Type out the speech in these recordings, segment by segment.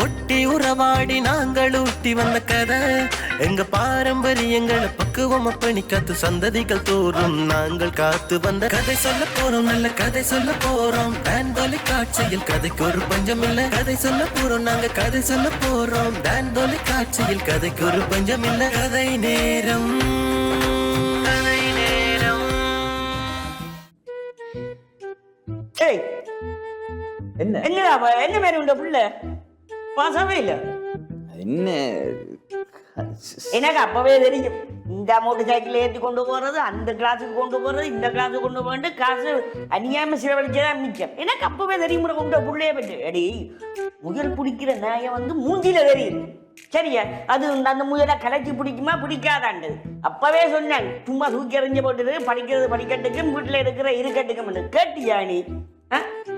ஒட்டி உறவாடி நாங்கள் ஊட்டி வந்த கதை. எங்க பாரம்பரியங்களை பக்குவம் அப்பணி காத்து சந்ததிகள் தோறும் நாங்கள் காத்து வந்த கதை சொல்ல போறோம் நல்ல கதை சொல்ல போறோம். டான் காட்சியில் கதைக்கு ஒரு பஞ்சம் இல்ல. கதை சொல்ல போறோம் நாங்க கதை சொல்ல போறோம். டான் காட்சியில் கதைக்கு ஒரு பஞ்சம் இல்ல. கதை நேரம் கதை நேரம். ஏய் என்ன? என்னடா என்ன மாதிரி உண்ட புள்ள? பாசமே இல்ல. என்ன? எனக்கு அப்பவே தெரியும். இந்த மோட்டர் சைக்கிள் ஏற்றி கொண்டு போறது அந்த கிளாஸுக்கு கொண்டு போறது இந்த கிளாஸுக்கு கொண்டு போறது காசு அநியாயமா செலவழிச்சதான் மிச்சம் எனக்கு அப்பவே தெரியும் உண்ட புள்ளைய பற்றி. அடி முயல் பிடிக்கிற நாயை வந்து மூஞ்சில தெரியுது. சரியா? அது அந்த முயலை கலக்கி பிடிக்குமா? பிடிக்காதாண்டு. அப்பவே சொன்னேன் சும்மா தூக்கி எறிஞ்சு போட்டுது படிக்கிறது படிக்கட்டுக்கும் வீட்டுல இருக்கிற இருக்கட்டுக்கும் கேட்டியா நீ?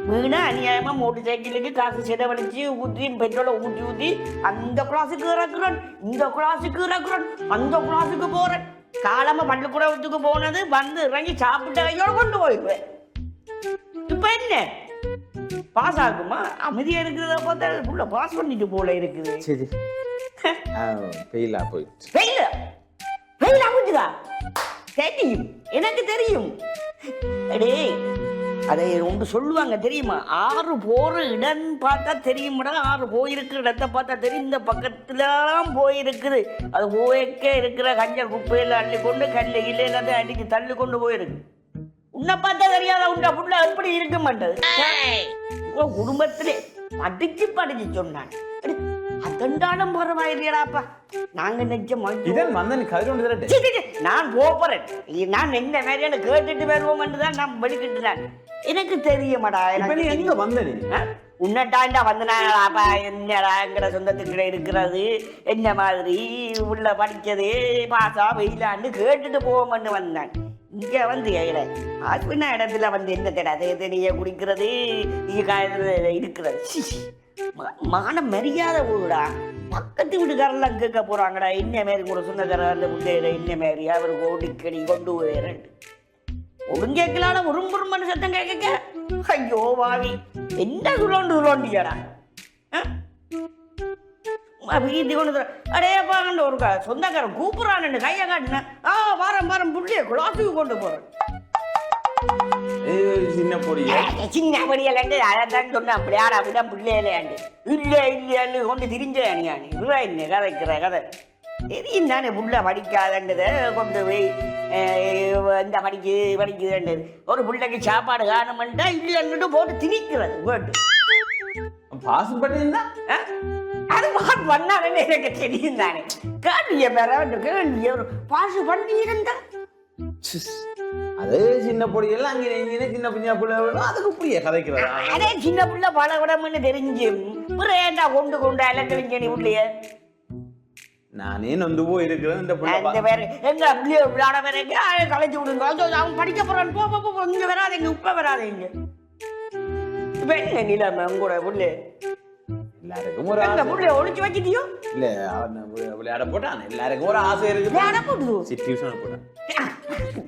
வீணா அநியாயமா மோட்டர் சைக்கிளுக்கு காசு செலவழிச்சு ஊற்றி பெட்ரோலை ஊற்றி ஊற்றி அந்த கிளாஸுக்கு இறக்குறேன் இந்த கிளாஸுக்கு இறக்குறேன் அந்த கிளாஸுக்கு போறேன் காலமா பள்ளிக்கூடத்துக்கு போனது வந்து இறங்கி சாப்பிட்ட கையோட கொண்டு போயிடுவேன் இப்ப என்ன பாஸ் ஆகுமா அமைதியா இருக்கிறத பார்த்தா உள்ள பாஸ் பண்ணிட்டு போல இருக்குது சரி ஃபெயிலா போயிடுச்சு வெயில வெயில் ஆகுதுதா தெரியும் எனக்கு தெரியும் அடே அதை ஒன்று சொல்லுவாங்க தெரியுமா? ஆறு போற இடம் பார்த்தா தெரியுமாடா ஆறு போயிருக்கிற இடத்தை பார்த்தா தெரியும். இந்த பக்கத்துலாம் போயிருக்குது. அது போய்க்க இருக்கிற கஞ்சல் குப்பையில அள்ளி கொண்டு கல்லு இல்லை எல்லாத்தையும் அடிச்சு தள்ளி கொண்டு போயிருக்கு. உன்னை பார்த்தா தெரியாத? உண்ட புள்ள எப்படி இருக்க மாட்டது குடும்பத்திலே படிச்சு படிச்சு சொன்னான் அதண்டாலும் பரவாயில்லையடாப்பா நாங்க நிச்சயம் இதன் வந்தன் கதிர் ஒன்று தரட்டு. நான் போறேன். நான் என்ன மாதிரியான கேட்டுட்டு வருவோம் தான் நான் வெளிக்கிட்டு தான் எனக்கு தெரியுமாடா எனக்கு எங்க வந்த நீ உன்னட்டாண்டா வந்தனாப்பா என்னடா எங்கட சொந்தத்துக்கிட்ட இருக்கிறது? என்ன மாதிரி உள்ள படிச்சது பாசா வெயிலான்னு கேட்டுட்டு போவோம்னு வந்தான். இங்க வந்து ஏழை. அதுனா இடத்துல வந்து என்ன தேடாது தெரிய குடிக்கிறது? இருக்கிறது. மான மரியாதை ஊடா பக்கத்து வீட்டுக்காரெல்லாம் கேட்க போறாங்கடா. என்ன மாரி கூட சொந்தக்கார அந்த முந்தையில என்ன மாரி அவர் ஓடிக்கடி கொண்டு போயிரண்டு ஒழுங்கேக்கலான உரும்புரும்பன்னு சத்தம் கேட்க ஐயோ வாவி என்ன சுழண்டு சுழண்டியாடா வீதி கொண்டு அடே பாங்கண்டு ஒரு சொந்தக்காரன் கூப்பிடறான்னு கையை காட்டினேன் ஆ வாரம் வாரம் புள்ளிய குழாத்துக்கு கொண்டு போறேன். சின்ன பொடிய. சின்ன படியலண்டு அதான் அப்படி ஆடா விட பிள்ளையிலேண்டு இல்ல இல்லையான்னு கொண்டு திரிஞ்சேன் நான். இதுவா என்ன கதைக்கிற கதை. தெரியும் தானே புள்ள கொண்டு போய் இந்த படிக்கு படிக்குதுன்றது ஒரு பிள்ளைக்கு சாப்பாடு காணுமெண்டா இல்லைன்னுட்டு போட்டு திணிக்கிறது வேண்டு பாஸ் பண்ணியிருந்தா? அது பாட்டு பண்ணாருன்னு எனக்கு தெரியும் தானே. கேள்விய பெற வேண்டும் கேள்விய பாசு பண்ணி இருந்தா அது சின்ன பொடியெல்லாம் அங்கே இங்கே சின்ன பிஞ்சா பிள்ளை அதுக்கு புரிய கதைக்கிறதா. அதே சின்ன புள்ள பல விடம்னு தெரிஞ்சு ஏன்டா கொண்டு கொண்டு அலங்கலிங்க நீ உள்ளே. நானே நொந்து போய் இருக்கிறேன் இந்த பிள்ளை பா- பேரு எங்க புள்ளிய விளையாட வேற எங்க கலைச்சு விடுங்க. அவன் படிக்க போறான். போ போ, போ இங்க வராதீங்க இப்ப வராதீங்க இப்ப என்ன நிலைமை உங்களோட புள்ளு எல்லாருக்கும் ஒரு ஒளிச்சு வச்சிட்டியோ இல்ல விளையாட போட்டான். எல்லாருக்கும் ஒரு ஆசை இருக்கு. விளையாட சரி டியூஷன் போட்டான்.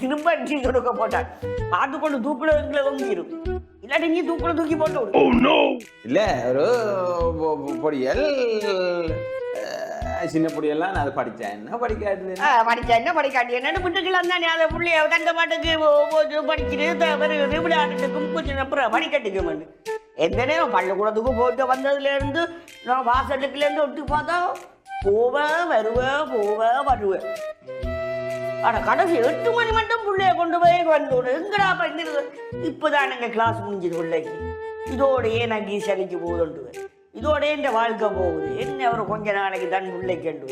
திரும்ப டீ கொடுக்க போட்டான். பார்த்து கொண்டு தூக்குல எங்களை தொங்கிரும் இல்லாட்டி நீ தூக்குல தூக்கி போட்டு விடு. இல்ல ஒரு பொடியல் சின்ன பொடியெல்லாம் நான் அதை படித்தேன். என்ன படிக்காது படிச்சா என்ன படிக்காட்டி? என்னன்னு விட்டுக்கலாம் தானே அதை புள்ளைய தங்க மாட்டுக்கு படிக்கிறது வருது விளையாட்டுக்கும் கொஞ்சம் அப்புறம் படிக்கட்டுக்கு மண்ணு. எந்த நேரம் பள்ளிக்கூடத்துக்கு போயிட்டு வந்ததுல இருந்து நான் வாசலுக்குலேருந்து ஒட்டி பார்த்தா போவேன் வருவேன் போவேன் வருவேன் ஆனால் கடைசி எட்டு மணி மட்டும் பிள்ளைய கொண்டு போய் வந்து எங்கடா எங்கடா இப்போ தான் எங்கள் கிளாஸ் முடிஞ்சது பிள்ளைக்கு. இதோடையே நான் கீசலிக்கு போகுதுண்டுவேன் இதோடயே இந்த வாழ்க்கை போகுது. என்ன ஒரு கொஞ்ச நாளைக்கு தான் பிள்ளைக்கு கண்டு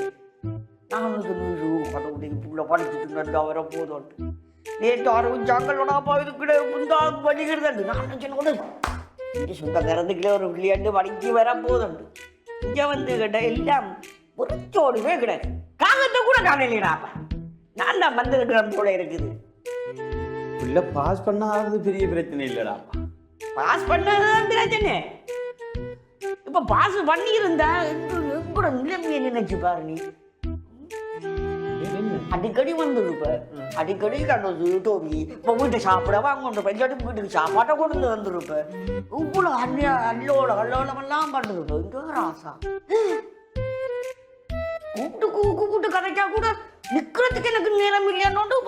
நானும் நீரு கடவுளை புள்ள படிச்சுட்டு நன்றா வர போதோன்ட்டு நேற்று ஆரம்பிச்சாங்களோட அப்பா இதுக்கிட்ட புந்தா படிக்கிறது நான் சொன்ன கூட இந்த சொந்த கறந்துக்கிட்ட ஒரு விளையாண்டு படிக்க வர போதுண்டு இங்க வந்து கிட்ட எல்லாம் புரிச்சோடுவே கிடக்கு. காகத்தை கூட காணலைடாப்பா நான் தான் வந்திருக்கிறேன் போல இருக்குது. பிள்ளை பாஸ் பண்ணாதது பெரிய பிரச்சனை இல்லடாப்பா பாஸ் பண்ணதான் பிரச்சனை. இப்ப பாஸ் பண்ணி இருந்தா கூட நிலைமையை நினைச்சு பாரு நீ அடிக்கடி வந்துருப்ப அடிக்கடி கண்டது டோபி இப்போ வீட்டு சாப்பிட வாங்க பஞ்சாயத்து வீட்டுக்கு சாப்பாட்டை கொண்டு வந்து வந்துருப்ப இவ்வளோ அல்லியா அல்லோல அல்லோலம் எல்லாம் பண்ணிருப்ப இந்த ராசா கூப்பிட்டு கூ- கூப்பிட்டு கதைச்சா கூட நிக்கிறதுக்கு எனக்கு நேரம் இல்லையானோண்டு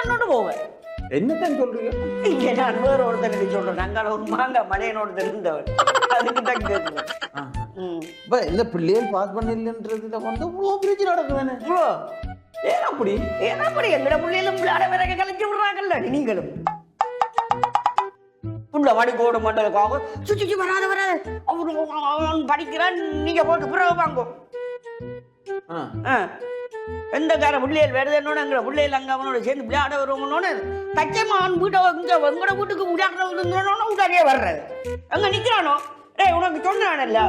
என்னோட போவேன். என்னத்தான் சொல்றீங்க? இங்க நான் வேற ஒருத்தனுக்கு சொல்றேன். நாங்கள் ஒரு மாங்க மலையனோட தெரிந்தவன். அதுக்கு கேட்குறேன் இப்ப இந்த பிள்ளைகள் பாஸ் பண்ணலன்றதுல வந்து இவ்வளோ பிரச்சனை நடக்குதானே ஓ ஏன் அப்படி? ஏன்னா அப்படி? எங்கட பிள்ளைகளும் விளையாட விறகு கலைச்சு விடுறாங்கல்ல நீங்களும். புள்ள வாடி கோட மாட்டதுக்காக சுச்சு வராத வராது. அவரு அவன் படிக்கிறான் நீங்க போட்டு பிறகு வாங்கோ. ஆ. ஆ. எந்த கார பிள்ளைகள் வருதுன்னு எங்கட பிள்ளைகள் அங்க அவனோட சேர்ந்து விளையாட வருவோம்னு தச்சமா அவன் வீட்டை எங்கட வீட்டுக்கு விளையாடுறவங்க உடனே வர்றது. அங்க நிக்கிறானோ? டேய் உனக்கு சொன்னானல்ல?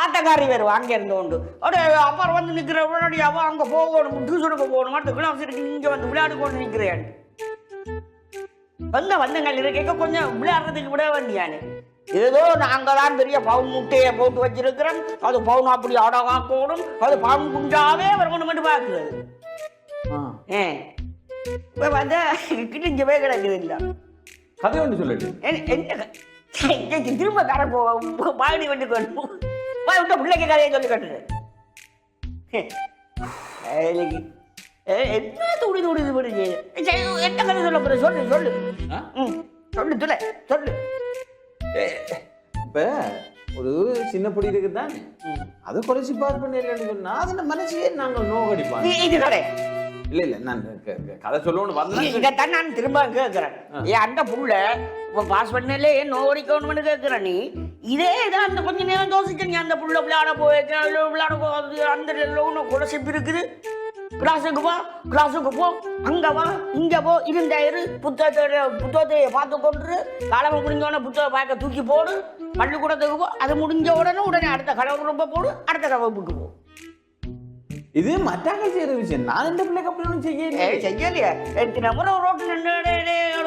ஆட்டக்காரி வேறு அங்கே இருந்தோண்டு. அப்படியே அப்புறம் வந்து நிற்கிற உடனடி அவன் அங்கே போகணும் டியூஷனுக்கு போகணும் அடுத்த கிளாஸ் இருக்கு இங்கே வந்து விளையாடு கொண்டு நிற்கிறேன் வந்த வந்தங்கள் இருக்க கொஞ்சம் விளையாடுறதுக்கு விட வேண்டியானே. ஏதோ நாங்கள் தான் பெரிய பவுன் முட்டையை போட்டு வச்சிருக்கிறோம். அது பவுன் அப்படி அடகா போடும். அது பவுன் குஞ்சாவே வரணும் மட்டும் பார்க்குறது. ஏ இப்போ வந்து கிட்டிஞ்சவே கிடக்குது இல்லை. கதை ஒன்று சொல்லிட்டு என்ன- திரும்ப கரை போ பாடி வண்டி கொண்டு போய் விட்ட பிள்ளைக்கு கதையை சொல்லி கட்டுறேன் என்ன துடி துடி இது பண்ணுது என்ன கதை சொல்ல போற சொல்லு சொல்லு? ம் சொல்லு சொல்ல சொல்லு. இப்ப ஒரு சின்ன பொடி இருக்குதானே. ம். அது குறைச்சி பாஸ் பண்ணலன்னு சொன்னா அதுல மனசையே நாங்கள் நோகடிப்பாங்க நீ இது கடை. இல்ல இல்ல நான் கதை சொல்லணும்னு வந்தேன் இதைத்தான் நான் திரும்ப கேட்கிறேன் ஏன் அந்த புள்ள இப்போ பாஸ் பண்ணலே நோடிக்கணும்னு கேட்கிறேன் நீ. இதே தான் அந்த கொஞ்ச நேரம் நீ அந்த புள்ள விளையாட போய் விளையாட போகாது அந்த ஒன்றும் குலசிப்பு இருக்குது. கிளாஸுக்கு போ கிளாஸுக்கு போ அங்க வா இங்க போ இருந்த இரு புத்தகத்தை புத்தகத்தை பார்த்து கொண்டு காலமை முடிஞ்சோடனே புத்தகம் பார்க்க தூக்கி போடு. பள்ளிக்கூடத்துக்கு போ அது முடிஞ்ச உடனே உடனே அடுத்த கடவுள் ரொம்ப போடு அடுத்த வகுப்புக்கு போ. இது மറ്റാங்க செய்யற விஷயம். நான் இந்த பிள்ளைக்கு அப்படி ஒன்றும் செய்யல ஏய் செய்யலையா. எத்தனை முறை ரோட்டில் நின்று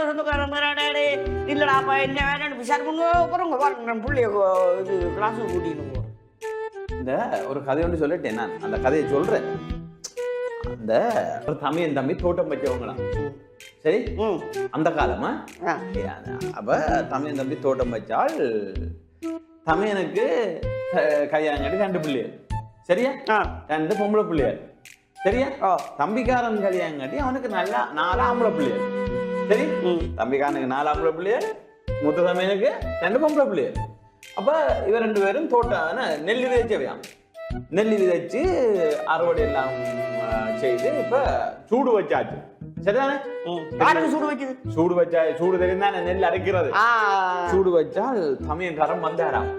சொந்தக்காரன் மராடே இல்லடாப்பா என்ன வேணும்னு விசாரிப்புங்க அப்புறம் பாருங்க பிள்ளைய இது கிளாஸுக்கு போகிறோம் இந்த ஒரு கதை ஒன்று சொல்லிட்டேன் நான். அந்த கதையை சொல்றேன். அந்த ஒரு தம்பியன் தம்பி தோட்டம் வச்சவங்களாம் சரி? அந்த காலமா? அப்ப தம்பியன் தம்பி தோட்டம் வச்சால் தமையனுக்கு கல்யாணம் ரெண்டு பிள்ளைகள். சரியா? ஆ. ரெண்டு பொம்பளை பிள்ளைகள் சரியா? ஓ தம்பிக்காரன் கல்யாணம் கட்டி அவனுக்கு நல்லா நாலு ஆம்பளை பிள்ளைகள் சரி? தம்பிக்காரனுக்கு நாலு ஆம்பளை பிள்ளைகள் மூத்த தம்பியனுக்கு ரெண்டு பொம்பளை பிள்ளைகள் அப்ப இவ ரெண்டு பேரும் தோட்டம் நெல் விதைச்சவையாம் நெல் விதைச்சு அறுவடை எல்லாம் செய்து இப்ப சூடு வச்சாச்சு. சரிதானே யாருக்கு சூடு வைக்குது சூடு வச்சா சூடு தெரிந்தானே நெல் அரைக்கிறது சூடு வச்சால் தமையன்காரன் வந்தாராம்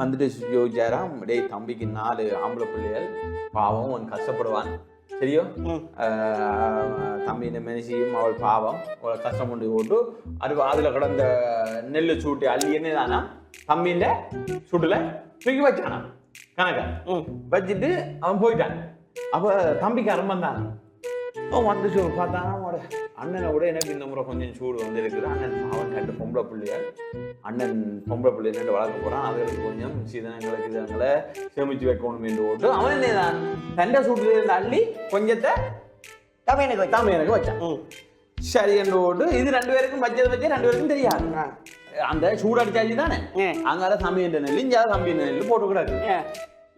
வந்துட்டு யோசிச்சாராம் டேய் தம்பிக்கு நாலு ஆம்பளை பிள்ளைகள் பாவம் அவன் கஷ்டப்படுவான் சரியோ ம் ஆஹ் தம்பி இந்த மெனிசியும் அவள் பாவம் அவளை கஷ்டம் கொண்டு போட்டு அது அதுல கிடந்த நெல்லு சூட்டி அள்ளி என்னதானா தம்பின்ற சுட்டுல தூக்கி வச்சானாம் கணக்க வச்சுட்டு அவன் போயிட்டான் அப்ப தம்பிக்காரன் வந்தான் அவன் வந்து சூடு பார்த்தான் அவனோட அண்ணனை விட எனக்கு இந்த முறை கொஞ்சம் சூடு வந்து இருக்குது அண்ணன் அவன் ரெண்டு பொம்பளை பிள்ளையார் அண்ணன் பொம்பளை பிள்ளை ரெண்டு வளர்க்க போறான். அதுகளுக்கு கொஞ்சம் சீதனங்களை சீதனங்களை சேமிச்சு வைக்கணும் என்று போட்டு அவன் என்னதான் தண்டை சூட்டுல இருந்து அள்ளி கொஞ்சத்தை தம்பி எனக்கு வச்சா தாம எனக்கு வச்சான் சரி என்று போட்டு இது ரெண்டு பேருக்கும் வச்சது வச்சு ரெண்டு பேருக்கும் தெரியாது. அந்த சூடு அடிச்சாச்சு தானே. அங்கால தம்பி என்ற நெல் இங்கே தம்பி நெல் போட்டு கூடாது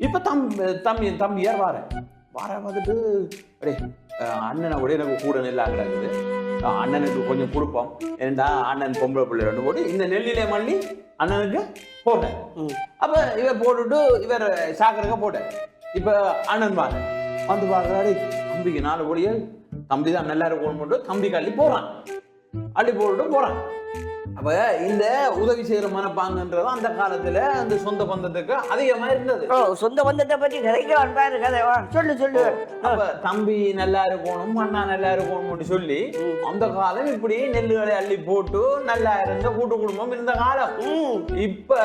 இப்ப தம்பி தம்பி தம்பியார் வார? வார வந்துட்டு அஹ் அண்ணனை விட எனக்கு கூட நெல்லா கிடக்குது அண்ணனுக்கு கொஞ்சம் கொடுப்போம். ஏன்டா அண்ணன் பொம்பளை பிள்ளை ரெண்டு போட்டு இந்த நெல்லிலே மல்லி அண்ணனுக்கு போட்டேன். அப்ப இவர் போட்டுட்டு இவர் சாக்கடைக்க போட்டேன். இப்ப அண்ணன் வார வந்து பார்க்கறாரு தம்பிக்கு நாலு பொடியல் தம்பி தான் நல்லா இருக்கும் போட்டு தம்பி அள்ளி போறான். அள்ளி போட்டுட்டு போறான். அப்ப இந்த உதவி செய்யற மனப்பாங்கன்றது அந்த காலத்துல அந்த சொந்த பந்தத்துக்கு அதிகமா இருந்தது. சொந்த பந்தத்தை பற்றி கதைக்கலாம் பாரு கதை. சொல்லு சொல்லு. அப்ப தம்பி நல்லா இருக்கணும் அண்ணா நல்லா இருக்கணும்னு சொல்லி அந்த காலம் இப்படி நெல்லுகளை அள்ளி போட்டு நல்லா இருந்த கூட்டு குடும்பம் இருந்த காலம். இப்ப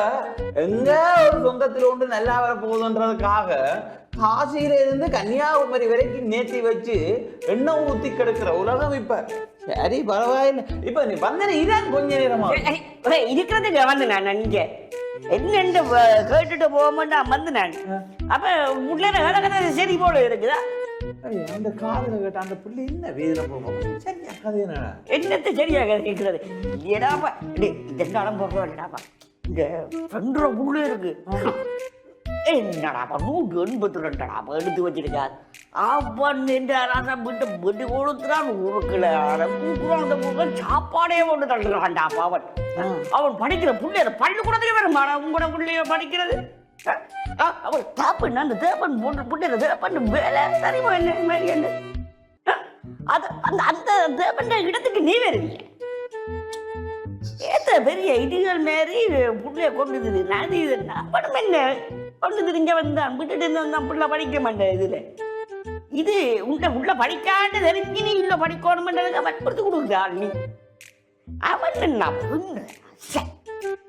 எங்க ஒரு சொந்தத்துல ஒன்று நல்லா வரப்போகுதுன்றதுக்காக காசியில இருந்து கன்னியாகுமரி வரைக்கும் நேத்தி வச்சு எண்ணெய் ஊத்தி கிடக்குற உலகம் இப்ப. சரி பரவாயில்ல. இப்ப நீ வந்தன இதான் கொஞ்ச நேரமா? இருக்கிறதுக்கு வந்து நான் இங்க. என்னென்று கேட்டுட்டு போக மாட்டான் வந்து நான். அப்ப உள்ள கதை சரி போல இருக்குதா? அந்த காதுல கேட்ட அந்த பிள்ளை என்ன வேதனை போகும் சரியா கதை என்ன? என்னத்தை சரியாக கேட்கிறது இல்லையடாப்பா டேய், இது என்ன இடம் போக வேண்டாப்பா இந்த ரெண்டு ரூபா உள்ள இருக்கு. என்னடாப்பா நூற்று எண்பத்தி ரெண்டாப்பா எடுத்து வச்சிருக்காரு. அவன் என்ற ராசம் விட்டு விட்டு கொடுத்துறான் உருக்குல கூக்குறான் அந்த கூக்குறான் சாப்பாடே ஒன்று தள்ளுறான்டாப்பா அவன். அவன் படிக்கிற புள்ளைய பள்ளிக்கூடத்துக்கு வருமா உங்களோட புள்ளைய படிக்கிறது? அவன் தாப்பன் அந்த தேப்பன் போட்டு புள்ளைய தேப்பன் வேலை தெரியுமா என்ன மாதிரி என்ன? அது அந்த அந்த தேப்பன் இடத்துக்கு நீ வருவீங்க ஏத்த பெரிய இடிகள் மாரி புள்ளைய கொண்டு திரு நான் இது என்ன? கொண்டு திரிங்க வந்தான் விட்டுட்டு இருந்தான் புள்ள படிக்க மாட்டேன் இதுல. இது உண்ட உள்ள படிக்காண்டு தெரிஞ்சு நீ உள்ள படிக்கணும்ன்றதுக்கு வற்புறுத்தி கொடுக்குறாள் நீ. அவன் என்ன.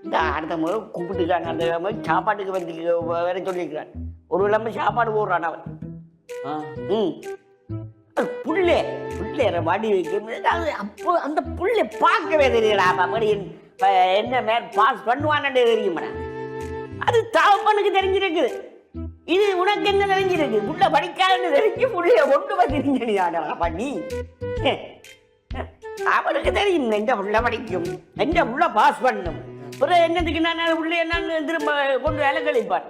இந்த அடுத்த முறை கூப்பிட்டுக்காங்க அந்த சாப்பாட்டுக்கு வந்து வேற சொல்லியிருக்கிறான். ஒரு இல்லாம சாப்பாடு போடுறான் அவன். ம். புள்ளே புள்ளையரை வடி வைக்கிறது அது அப்போ அந்த புள்ளை பார்க்கவே தெரியல. அப்படி என்ன மேல் பாஸ் பண்ணுவான்னு தெரியுமாடா? அது தாப்பனுக்கு தெரிஞ்சிருக்குது. இது உனக்கு என்ன தெரிஞ்சிருக்கு? புள்ள படிக்காதுன்னு தெரிஞ்சு புள்ளைய கொண்டு வந்து பண்ணி அவனுக்கு தெரியும் எந்த புள்ள படிக்கும் எந்த புள்ள பாஸ் பண்ணும். பிறகு என்னதுக்கு நான் உள்ளே என்னன்னு திரும்ப கொண்டு வேலை கழிப்பான்?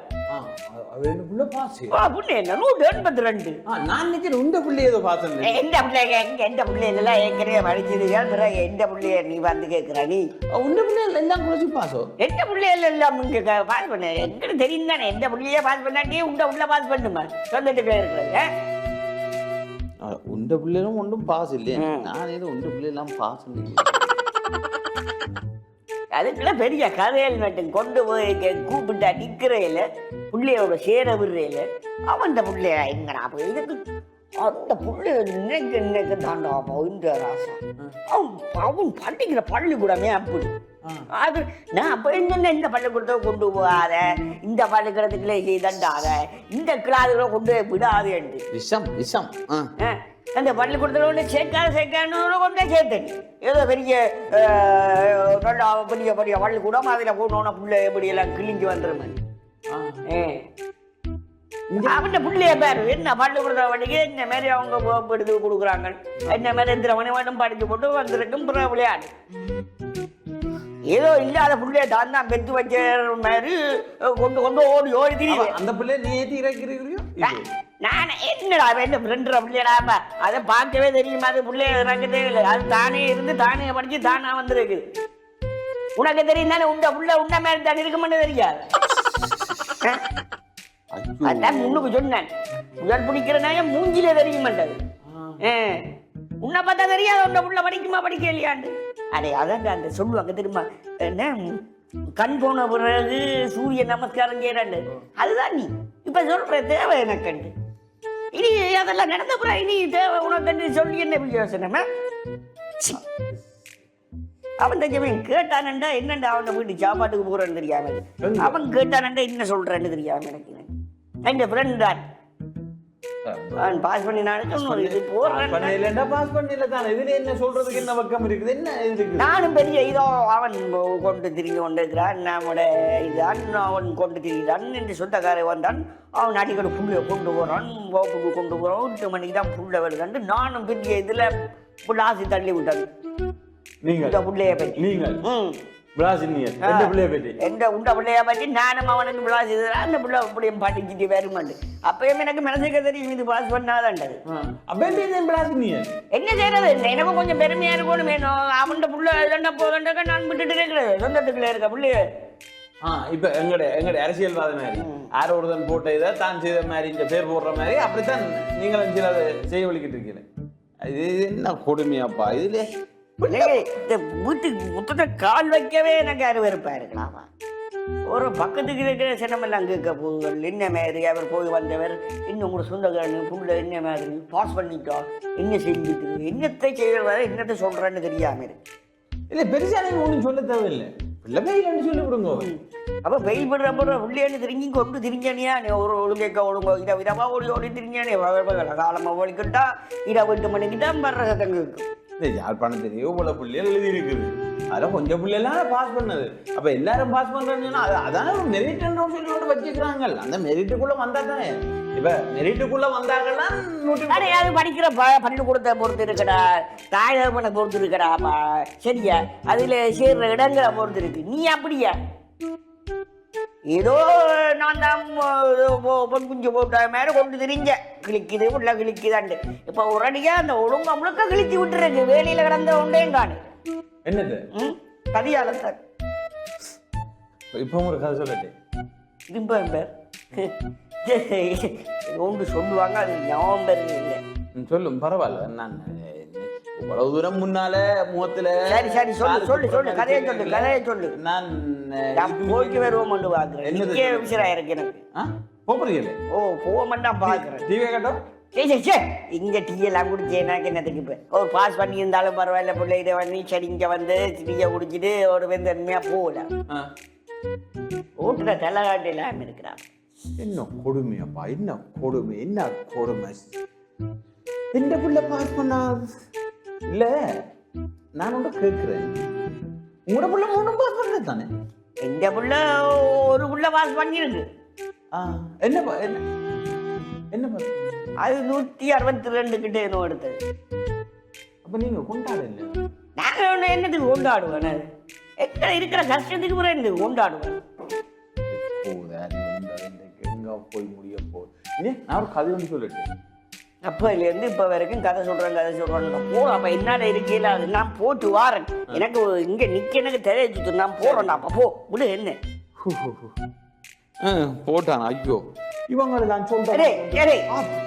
புள்ள பாசு? புள்ள என்ன? நூறு எண்பத்தி ரெண்டு. நான் நினைக்கிறேன் உண்ட புள்ளி ஏதோ பார்த்தேன் எந்த பிள்ளைங்க எங்க எந்த பிள்ளைகளெல்லாம் ஏற்கனவே படிச்சதுங்க பிறகு எந்த பிள்ளைய நீ வந்து கேட்கிற நீ? உண்ட புள்ளி எல்லாம் குறைச்சு பாசோ எந்த பிள்ளைகள் எல்லாம் இங்க பாஸ் பண்ண? எங்களுக்கு தெரியும் தானே. எந்த பிள்ளையே பாஸ் பண்ணாட்டி உண்ட உள்ள பாஸ் பண்ணுமா? சொல்லிட்டு உண்ட பிள்ளைகளும் ஒன்றும் பாஸ் இல்லையே. நான் ஏதோ உண்ட பிள்ளைலாம் பாஸ் அதுக்கெல்லாம் பெரிய கதைகள் மட்டும் கொண்டு போய் கூப்பிட்டா நிக்கிறையில புள்ளையோட சேர விடுறையில அவன் புள்ளைய எங்கடா அப்ப இதுக்கு? அந்த புள்ளை இன்னைக்கு இன்னைக்கு தாண்டா இந்த ராசா. அவன் அவன் படிக்கிற பள்ளிக்கூடமே அப்படி. அது நான் அப்ப என்ன இந்த பள்ளிக்கூடத்தை கொண்டு போகாத? இந்த பள்ளிக்கூடத்துக்குள்ளே செய்தண்டாத இந்த கிளாஸுகளை கொண்டு போய் விடாது என்று. விஷம் விஷம். அந்த பள்ளிக்கூடத்தில் ஒன்று சேர்க்காத சேர்க்கான்னு கொண்டே சேர்த்தேன். ஏதோ பெரிய நல்ல பெரிய பெரிய பள்ளிக்கூடம் அதில் போனோன்னா புள்ள எப்படி எல்லாம் கிழிஞ்சு வந்துருமே அவன் புள்ளைய பேரு என்ன பள்ளிக்கூடத்தை வண்டிக்கு என்ன மாதிரி அவங்க எடுத்து கொடுக்குறாங்க. என்ன மாதிரி எத்தனை மணி மட்டும் படிச்சு போட்டு வந்திருக்கும் பிற விளையாடு ஏதோ இல்லாத புள்ளைய தான் தான் பெத்து வச்ச மாதிரி கொண்டு கொண்டு ஓடி ஓடி திரியுது. அந்த பிள்ளை நீ ஏத்தி இறக்கிறீங்களோ நான் என்னடா என்ன ஃப்ரெண்ட் பிள்ளைடாப்பா அதை பார்க்கவே தெரியுமா? அது பிள்ளைய இறக்கதே இல்லை அது தானே இருந்து தானே படிச்சு தானா வந்திருக்கு. உனக்கு தெரியும் தானே? உண்ட புள்ள உண்ட மேல தான் இருக்குமென்னு தெரியாது. அதான் முன்னுக்கு சொன்னேன். முதல் பிடிக்கிற நாயம் மூஞ்சிலே தெரிய மாட்டது உன்னை பார்த்தா தெரியாது உன்ன புள்ள படிக்குமா படிக்க இல்லையாண்டு. அடே அதாங்க அந்த சொல்லுவாங்க தெரியுமா? என்ன? கண் போன பிறகு சூரிய நமஸ்காரம் செய்யறாண்டு அதுதான் நீ. இப்ப சொல்ற தேவை எனக்கு இனி அதெல்லாம் நடந்த பிறகு இனி தேவை உனக்கு சொல்லி என்ன யோசனை சி. அவன் தஞ்சமே கேட்டானண்டா என்னண்டா அவன் வீட்டு சாப்பாட்டுக்கு போறேன்னு தெரியாம எங்க? அவன் கேட்டானண்டா என்ன சொல்றேன்னு தெரியாம எனக்கு என் ஃப்ரெண்ட் தான் பாஸ் பண்ணல பாஸ் பண்ணல தானே. இதுல என்ன சொல்றதுக்கு என்ன பக்கம் இருக்குது? என்ன இது இருக்குது நானும் பெரிய இதோ அவன் கொண்டு திரிந்து கொண்டிருக்கிறான். நம்முடைய இதான் அவன் கொண்டு திரிகிறான் என்று சொந்தக்காரன் வந்தான். அவன் அடிக்கடி புள்ளைய கொண்டு போறான் வகுப்புக்கு கொண்டு போறான் எட்டு மணிக்கு தான் புள்ள வருதான்னு நானும் பெரிய இதுல புள்ள ஆசி தள்ளி விட்டான் நீங்க புள்ளைய பற்றி. நீங்க ம் பிளாசினியர் ரெண்டு பிள்ளைய பற்றி எந்த உண்ட பிள்ளைய பற்றி நானும் அவனுக்கு விளாசி அந்த பிள்ளை அப்படியும் பாட்டிக்கிட்டு வருமாண்டு அப்பயும் எனக்கு மனசுக்கு தெரியும் இது பாஸ் பண்ணாதாண்டது அப்ப என்ன செய்யறது இல்லை எனக்கும் கொஞ்சம் பெருமையா இருக்கணும் வேணும் அவன்கிட்ட புள்ள இல்லைன்னா போகண்டாக்க நான் விட்டுட்டு இருக்கிறது சொந்தத்துக்குள்ள இருக்க புள்ளைய ஆ இப்ப எங்கட எங்கட அரசியல்வாத மாதிரி யார் ஒருத்தன் போட்ட இதை தான் செய்த மாதிரி இந்த பேர் போடுற மாதிரி அப்படித்தான் நீங்களும் சில செய்ய வலிக்கிட்டு இருக்கீங்க இது என்ன கொடுமையாப்பா இதுல இல்லையே, இந்த வீட்டுக்கு முத்தத்தை கால் வைக்கவே எனக்கு அருவருப்பா இருக்கலாமா ஒரு பக்கத்துக்கு இருக்கிற சின்னமெல்லாம் கேட்க போகுங்கள் என்ன மாதிரி அவர் போய் வந்தவர் இன்னும் கூட சொந்தக்காரன் புள்ள என்ன மாதிரி பாஸ் பண்ணிட்டோம் என்ன செஞ்சுட்டு என்னத்தை செய்யறதா என்னத்தை சொல்றேன்னு தெரியாம இருக்கு. இல்ல பெருசா நீங்க ஒண்ணும் சொல்ல தேவையில்லை. பிள்ளை சொல்லி விடுங்க அப்ப வெயில் படுற போற உள்ளேன்னு திரும்பி கொண்டு திரிஞ்சானியா? நீ ஒரு ஒழுங்கேக்க ஒழுங்கோ இதை விதமா ஓடி ஓடி திரிஞ்சானே? காலமா ஓடிக்கிட்டா இதை எட்டு மணிக்கு தான் வர்ற கேட்கும் இந்த யாழ்ப்பாணத்திலேயோ பல பிள்ளைகள் எழுதி இருக்குது அதில் கொஞ்சம் பிள்ளைலாம் பாஸ் பண்ணது. அப்ப எல்லாரும் பாஸ் பண்றாங்கன்னா அது அதான ஒரு மெரிட்ன்ற சொல்லி கொண்டு வச்சுக்கிறாங்க அந்த மெரிட்டுக்குள்ள வந்தா தானே. இப்ப மெரிட்டுக்குள்ள வந்தாங்கன்னா நூற்றி அது படிக்கிற ப பள்ளிக்கூடத்தை பொறுத்து இருக்கடா. தாயகமனை பொறுத்து இருக்கடா பா சரியா? அதுல சேர்ற இடங்களை பொறுத்து இருக்கு. நீ அப்படியா? ஏதோ நான் தான் பொன் குஞ்சு போட்ட மேல கொண்டு திரிஞ்ச கிளிக்குது உள்ள கிளிக்குதாண்டு இப்ப உடனடியா அந்த ஒழுங்கா முழுக்க கிழிச்சு விட்டுருக்கு வேலையில கிடந்த ஒன்றையும் காணு என்னது ம் கதியாலத்தான் இப்போ ஒரு கதை சொல்லட்டு திரும்ப ஒன்று சொல்லுவாங்க அது நவம்பர் இல்லை சொல்லும் பரவாயில்ல நான் அஹ், இவ்வளவு தூரம் முன்னால முகத்துல சரி சரி சொல்லு சொல்லு சொல்லு கதையை சொல்லு கதையை சொல்லு. நான் போயிட்டு வருவோம் கொண்டு பாக்குறேன்? நிக்க விசிறா இருக்கு எனக்கு. போறீங்களே ஓ போவோம் தான் பாக்குறேன் டிவி கட்டும் சரி சரி இங்க டீ எல்லாம் குடிச்சு எனக்கு என்னத்துக்கு இப்போ? ஒரு பாஸ் பண்ணி இருந்தாலும் பரவாயில்ல பிள்ளை இதை பண்ணி சரி இங்க வந்து டீயை குடிச்சிட்டு ஒரு வெந்தன்மையா போகல. ஓட்டுற தலைகாட்டு எல்லாம் இருக்கிறான் என்ன கொடுமையப்பா என்ன கொடுமை என்ன கொடுமை? எந்த பிள்ளை பாஸ் பண்ணா இல்ல நான் ஒன்று கேட்கிறேன் உங்களோட பிள்ளை மூணு பாஸ் பண்ணது தானே? இந்த புள்ள ஒரு புள்ள பாஸ் பண்ணிருக்கு என்ன என்ன? என்ன பாஸ் அது நூத்தி அறுபத்தி ரெண்டு கிட்ட என்னோ எடுத்தது. அப்ப நீங்க கொண்டாட இல்லை நாங்க ஒண்ணு என்னத்துக்கு கொண்டாடுவேன்? எங்க இருக்கிற கஷ்டத்துக்கு பிறகு என்னத்துக்கு கொண்டாடுவேன் எங்க போய் முடிய போகுது. நான் ஒரு கதை ஒன்று சொல்லிட்டு அப்பையில இருந்து இப்ப வரைக்கும் கதை சொல்றேன் கதை சொல்றேன். போ அப்ப என்னால இருக்கையில அது நான் போட்டு வாரேன். எனக்கு இங்க நிக்க எனக்கு தெரிவிச்சு நான் போறேன்டா அப்ப போ. விடு என்ன? போட்டான் ஐயோ. இவங்களை நான் அடே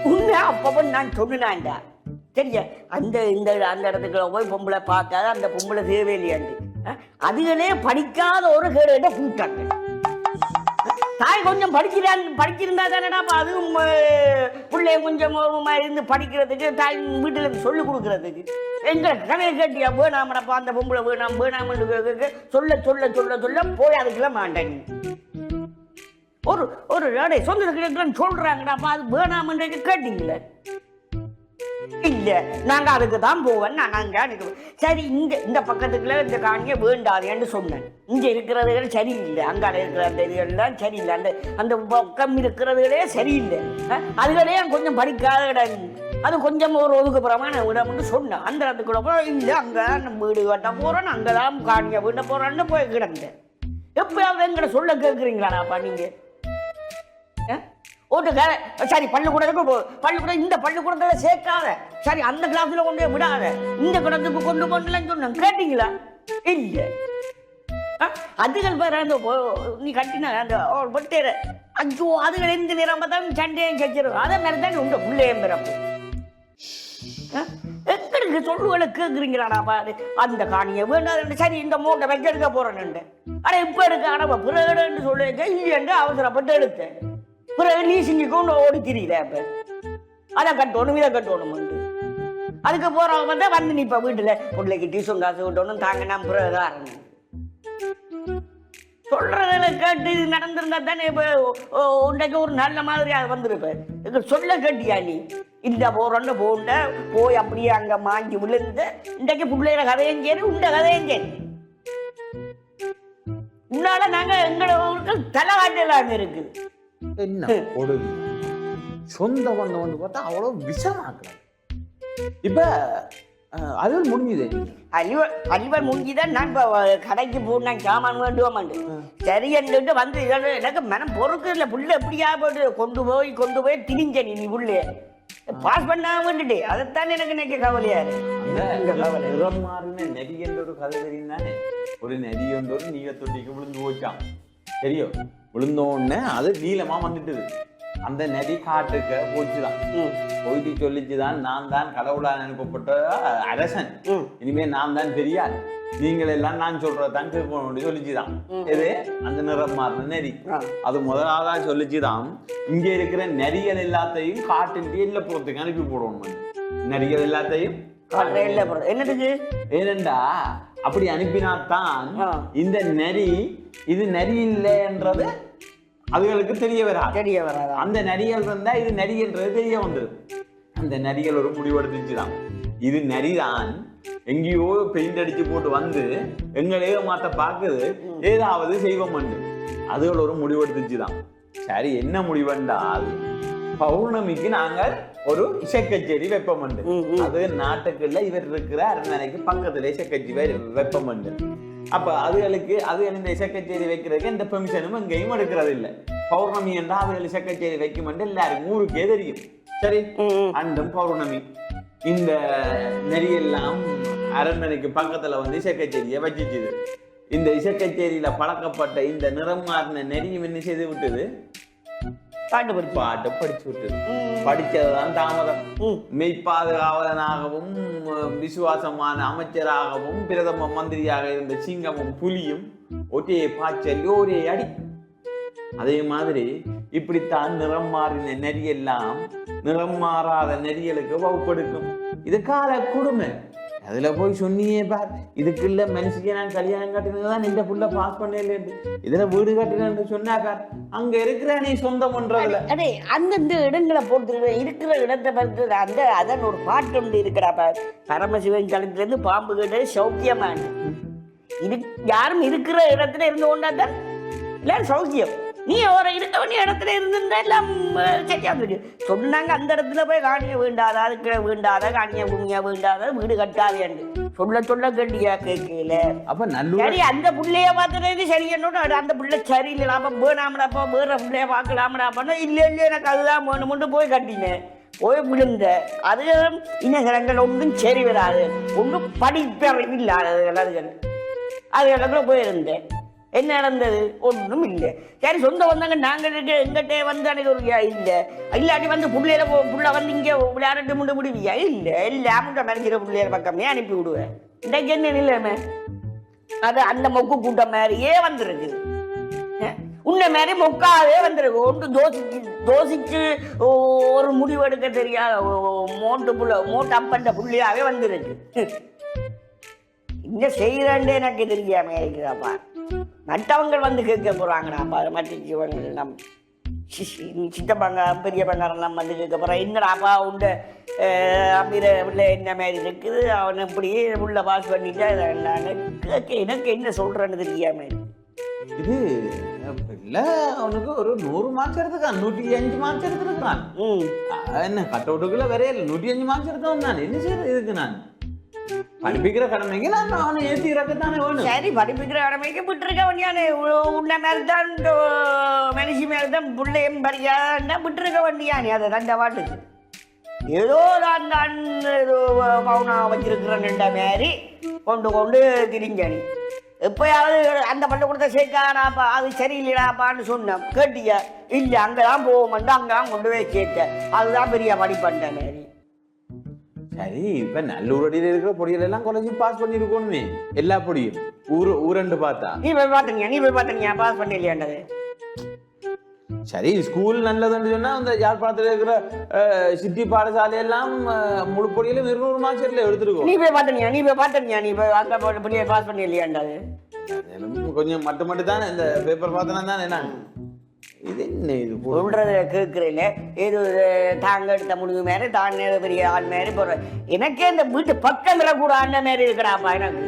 உண்மை அப்பப்ப நான் சொன்னான்டா சரியா அந்த இந்த அந்த இடத்துக்குள்ள போய் பொம்பளை பார்க்காத அந்த பொம்பளை தேவையில்லையாண்டு. அதுகளே படிக்காத ஒரு கேடுகிட்ட கூட்டாங்க தாய் கொஞ்சம் படிக்கிறான் படிச்சிருந்தா தானடா அதுவும் பிள்ளை பிள்ளைய கொஞ்சம் மாதிரி இருந்து படிக்கிறதுக்கு தாய் வீட்டில் சொல்லிக் சொல்லி கொடுக்கறதுக்கு. எங்க கதையை கேட்டியா வேணாமடப்பா அந்த பொம்பளை வேணாம் வேணாம்னு சொல்ல சொல்ல சொல்ல சொல்ல போய் அதுக்கெல்லாம் மாட்டேன் ஒரு ஒரு சொந்த சொல்றாங்கடாப்பா அது வேணாமன்றது கேட்டீங்களே. இல்ல நாங்க அதுக்கு தான் போவேன் நான் அங்க சரி இங்க இந்த பக்கத்துக்குள்ள இந்த காணிய வேண்டாதேன்னு சொன்னேன். இங்க இருக்கிறதுகள் சரியில்லை. அங்கால இருக்கிற அந்த இதுகள்லாம் சரியில்லை. அந்த அந்த பக்கம் இருக்கிறதுகளே சரியில்லை. அதுகளே கொஞ்சம் படிக்காத இடம் அது கொஞ்சம் ஒரு ஒதுக்குப்புறமான இடம்னு சொன்னேன். அந்த இடத்துக்குள்ள போய் இல்லை அங்கே நம்ம வீடு கட்ட போறோம். அங்கதான் காணியை வீட்ட போறோன்னு போய் கிடந்தேன். எப்பயாவது எங்களை சொல்ல கேட்குறீங்களாடாப்பா நீங்க? அஹ்? ஓட்டு சரி பள்ளிக்கூடத்துக்கு போ பள்ளிக்கூடம் இந்த பள்ளிக்கூடத்துல சேர்க்காத. சரி அந்த கிளாஸ்ல கொண்டு போய் விடாத. இந்த கிடத்துக்கு கொண்டு போகலன்னு சொன்னேன். கேட்டீங்களா? இல்ல. அதுகள் பேர் அந்த நீ கட்டின அந்த பட்டேர ஐயோ அதுகள் எந்த நேரம் பார்த்தா சண்டையும் செஞ்சிடும் அதே மாதிரி தான் உங்க பிள்ளையும் பிறப்பு. எங்களுக்கு சொல்லுவல கேக்குறீங்களாடா பாரு. அந்த காணியை வேண்டாம் சரி இந்த மூட்டை வைக்க எடுக்க போறேன்னு ஆனா இப்ப இருக்க ஆனா பிறகுன்னு சொல்லிருக்க இல்லையன்று அவசரப்பட்டு எடுத்தேன். பிறகு லீசிங்க கொண்டு ஓடி திரியல அப்ப. அதை கட்டணும் இதை கட்டணும் அதுக்கு போறவங்க வந்தா வந்து நிப்ப வீட்டுல. பிள்ளைக்கு டியூஷன் காசு விட்டணும் தாங்க நான் பிறகுதான் சொல்றதுல கேட்டு இது நடந்திருந்தா தானே இப்போ ஓ- ஒரு நல்ல மாதிரி அது வந்திருப்பேன் இது சொல்ல கேட்டியா நீ? இந்த போறோன்னு போண்ட போய் அப்படியே அங்க மாஞ்சி விழுந்து இன்றைக்கு பிள்ளைகிற கதையும் சரி உண்ட கதையும் சரி உன்னால நாங்க எங்களோட தலைகாட்டலாம் இருக்குது என்ன கொடுமை? சொந்த பந்தம் வந்து பார்த்தா அவ்வளவு விஷமாக்குறாங்க. இப்ப அஹ், அது முடிஞ்சுது. அலிவர் அலிவர் முடிஞ்சுதான் நான் இப்போ கடைக்கு போனேன் சாமான் வேண்டுவோமாண்டு. சரி வந்து எனக்கு மனம் பொறுக்கு இல்லை புள்ள எப்படியா போட்டு கொண்டு போய் கொண்டு போய் திணிஞ்ச நீ புள்ளே பாஸ் பண்ணாம விட்டுட்டு அதைத்தான் எனக்கு நினைக்க கவலையா மாறின நெறி என்ற ஒரு கதை தெரியும் தானே ஒரு நெறி என்ற ஒரு நீல தொட்டிக்கு விழுந்து போச்சான் தெரியும்? விழுந்த உடனே அது நீளமா வந்துட்டுது. அந்த நெறி காட்டுக்க போச்சுதான். போயிட்டு சொல்லிச்சுதான் நான் தான் கடவுளால் அனுப்பப்பட்ட அரசன். இனிமே நான் தான் பெரியாள் நீங்கள் எல்லாம் நான் சொல்றதான் கேட்கணும் சொல்லிச்சுதான். இது அந்த நிறம் மாறின நெறி. அது முதலாவதா சொல்லிச்சுதான் இங்க இருக்கிற நரிகள் எல்லாத்தையும் காட்டின் எல்லப்புறத்துக்கு அனுப்பி போடணும் நரிகள் எல்லாத்தையும் என்னதுக்கு ஏனெண்டா அப்படி அனுப்பினாத்தான். இந்த நரி இது நரி இல்லைன்றது அதுகளுக்கு தெரிய வராது. தெரிய வராதா. அந்த நரிகள் இருந்தா இது நரின்றது தெரிய வந்துடும். அந்த நரிகள் ஒரு முடிவெடுத்துச்சுதான் இது நரிதான் எங்கேயோ பெயிண்ட் அடிச்சு போட்டு வந்து எங்களையே மாத்த பாக்குது ஏதாவது செய்வோம் அதுகள் ஒரு முடிவெடுத்துச்சுதான். சரி என்ன முடிவென்றால் பௌர்ணமிக்கு நாங்கள் ஒரு இசைக்கச்சேரி வைப்போம் ம், ம். அது நாட்டுக்குள்ள இவர் இருக்கிற அரண்மனைக்கு பக்கத்துல இசைக்கச்சி வைப்போம் அப்ப அதுகளுக்கு அதுகள் இந்த இசைக்கச்சேரி வைக்கிறதுக்கு எந்த பெர்மிஷனும் எங்கேயும் எடுக்கிறது இல்லை பௌர்ணமி என்றால் அதுகள் இசைக்கச்சேரி வைக்கும் என்று எல்லாருக்கும் ஊருக்கே தெரியும். சரி. அண்டம் பௌர்ணமி. இந்த நெறியெல்லாம் அரண்மனைக்கு பக்கத்துல வந்து இசைக்கச்சேரியை வச்சிச்சுது. இந்த இசைக்கச்சேரியில பழக்கப்பட்ட இந்த நிறம் மாறின நெறியும் என்ன செய்து விட்டது? பாட்டு படிப்பா பாட்டை படிச்சு விட்டது. படிச்சதுதான் தாமதம். மெய்ப்பாதுகாவலனாகவும் விசுவாசமான அமைச்சராகவும் பிரதம மந்திரியாக இருந்த சிங்கமும் புலியும் ஒரே பாய்ச்சல் ஒரே அடி. அதே மாதிரி இப்படித்தான் நிறம் மாறின நெறியெல்லாம் நிறம் மாறாத நெறியலுக்கு வகுப்படுக்கும். இது கால கொடுமை. அதுல போய் சொன்னியே பார் இதுக்குள்ள மனுஷிய நான் கல்யாணம் கட்டினதுதான் இந்த புள்ள பாஸ் பண்ணல இதுல வீடு கட்டினு சொன்னா பார் அங்க இருக்கிற நீ சொந்தம் பண்றதுல அடே அந்தந்த இடங்களை பொறுத்து இருக்கிற இடத்தை பொறுத்து அந்த அதன் ஒரு பாட்டு ஒன்று இருக்கிறா பார் பரமசிவன் தளத்திலிருந்து பாம்பு கேட்டது சௌக்கியமான இரு யாரும் இருக்கிற இடத்துல இருந்து கொண்டாதான் எல்லாரும் சௌக்கியம்? நீ ஒரு இருக்க வேண்டிய இடத்துல இருந்திருந்தா எல்லாம் சரியா இருக்கு சொன்னாங்க அந்த இடத்துல போய் காணிய வேண்டாத அதுக்கு வேண்டாத காணிய பூமியா வேண்டாத வீடு கட்டாதேன்னு சொல்ல சொல்ல கேட்டியா கேட்கல அப்ப நல்லூர் சரி அந்த புள்ளைய பார்த்துட்டு சரி என்னோட அந்த புள்ள சரியில்லைடாப்பா வேணாமடாப்பா வேற புள்ளைய பார்க்கலாமடாப்பான்னா இல்லை இல்லை எனக்கு அதுதான் வேணும்னு போய் கட்டினேன் போய் விழுந்த அது இனசரங்கள் ஒன்றும் சரி வராது ஒன்றும் படிப்பறிவு இல்லாதது அதுகள் அதுகளுக்குள்ள போயிருந்தேன் என்ன நடந்தது? ஒன்றும் இல்லை சரி சொந்த வந்தாங்க நாங்கள் இருக்க எங்கிட்டே வந்து எனக்கு ஒரு இல்லை. இல்லாட்டி வந்து பிள்ளையில போ- புள்ள வந்து இங்கே விளையாடட்டு முண்டு முடிவியா? இல்லை. இல்லை முட்டை மறைஞ்சிட பிள்ளையில பக்கமே அனுப்பி விடுவேன். இன்றைக்கு என்ன நிலைமை? அது அந்த மொக்கு கூட்டம் மாதிரியே வந்துருக்குது உன்னை மாதிரி மொக்காவே வந்துருக்கு. ஒன்று தோசிக்கு தோசிக்கு ஒரு முடிவு எடுக்க தெரியாத மோட்டு புள்ள மோட்டு அப்பண்ட புள்ளியாவே வந்துருக்கு. இன்னும் செய்கிறாண்டே எனக்கு தெரியாம இருக்கிறாப்பா? நட்டவங்க வந்து கேட்க போறாங்கடாப்பா மற்ற ஜீவங்கள் நம் சிசி சித்தப்பாங்க பெரிய பங்காரெல்லாம் வந்து கேட்க போறான் என்னடாப்பா உண்ட அமீர உள்ள என்ன மாதிரி இருக்குது? அவன் இப்படி உள்ள பாஸ் பண்ணிட்டா கேட்க எனக்கு என்ன சொல்றேன்னு தெரியாம. இது இல்ல அவனுக்கு ஒரு நூறு மார்க்ஸ் எடுத்துக்கான் நூற்றி அஞ்சு மார்க்ஸ் எடுத்துருக்கான் என்ன கட் அவுட்டுக்குள்ள வரையில நூற்றி அஞ்சு மார்க்ஸ் எடுத்தவன் நான் என்ன செய்யறது இதுக்கு நான்? படிப்பிக்கிற கடமைக்கு நான் அவனை ஏற்றி இறக்கத்தானே வேணும். சரி படிப்புக்கிற கடமைக்கு விட்டுருக்க வேண்டியானே. உன்ன மாதிரி தான் இந்த மனுஷி மாதிரி தான் பிள்ளையும் பறிக்காண்டா விட்டுருக்க வேண்டியானே. அதை தண்ட வாட்டுக்கு. ஏதோ தான் தான் ஏதோ மௌனா வச்சிருக்கிறேன்ன்ற மாதிரி கொண்டு கொண்டு திரிஞ்சானி. எப்பயாவது அந்த பள்ளிக்கூடத்தை சேர்க்கானாப்பா அது சரியில்லைடாப்பான்னு சொன்னேன். கேட்டியா? இல்லை அங்கே தான் போவோம்ட்டு அங்கே தான் கொண்டு போய் சேர்த்தேன் அதுதான் பெரிய படிப்பண்ட சரி இப்ப நல்லூரடியில் இருக்கிற பொடிகள் எல்லாம் காலேஜ் பாஸ் பண்ணிருக்கோணுமே எல்லா பொடியும். ஊர் ஊரண்டு பார்த்தா. நீ போய் பார்த்துங்க நீ போய் பார்த்துங்க பாஸ் பண்ணலையாண்டது சரி ஸ்கூல் நல்லதுன்னு சொன்னா அந்த யாழ்ப்பாணத்துல இருக்கிற சிட்டி பாடசாலை எல்லாம் முழு பொடியிலும் இருநூறு மார்க்ஸ் எடுத்துருக்கோம். நீ போய் பார்த்துனியா நீ போய் பார்த்துனியா நீ போய் போய் பிள்ளைய பாஸ் பண்ணி இல்லையாண்டாது அதிலும் கொஞ்சம் மட்டும் மட்டும் தானே இந்த பேப்பர் பார்த்தனா தானே நான். இது என்ன இது? சொல்றத கேட்குறேன். ஏதோ தாங்க எடுத்த முடிவு மாரி தான் ஏதோ பெரிய ஆள் மாரி போடுறேன் எனக்கே இந்த வீட்டு பக்கம் கூட அந்த மாரி இருக்கிறாப்பா எனக்கு.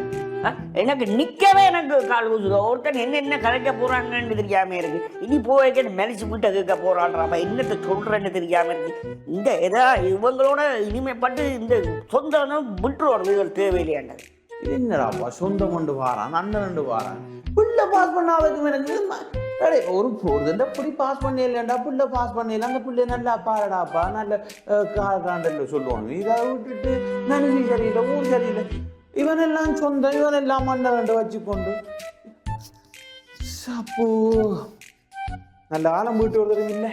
எனக்கு நிக்கவே எனக்கு கால் ஊசுதோ. ஒருத்தன் என்ன என்ன கலைக்க போறாங்கன்னு தெரியாம இருக்கு. இனி போய் மனுஷன் வீட்டை கேட்க போறான்றாப்பா. என்னத்தை சொல்றேன்னு தெரியாம இருக்கு. இந்த எதா இவங்களோட இனிமைப்பட்டு இந்த சொந்தம் விட்டுருவோம் இவர்கள் தேவையில்லையாண்டது இது என்னடாப்பா? சொந்தம் கொண்டு வாரான் அண்ணன் கொண்டு வாரான். பிள்ளை பாஸ் பண்ணாததுக்கு எனக்கு அடே, ஒரு பொழுது இப்படி பாஸ் பண்ணிடலாம்டா பிள்ளை பாஸ் பண்ணிடலாம் அந்த பிள்ளை நல்லா பாருடாப்பா நல்ல காண்டாண்டு சொல்லுவாங்க இதை விட்டுட்டு நன்றி சரியில்லை ஊர் சரியில்லை. இவனெல்லாம் சொந்தம் இவனெல்லாம் அண்ணன் வச்சுக்கொண்டு. அப்போ நல்ல ஆழம் போயிட்டு வருதுங்க இல்லை.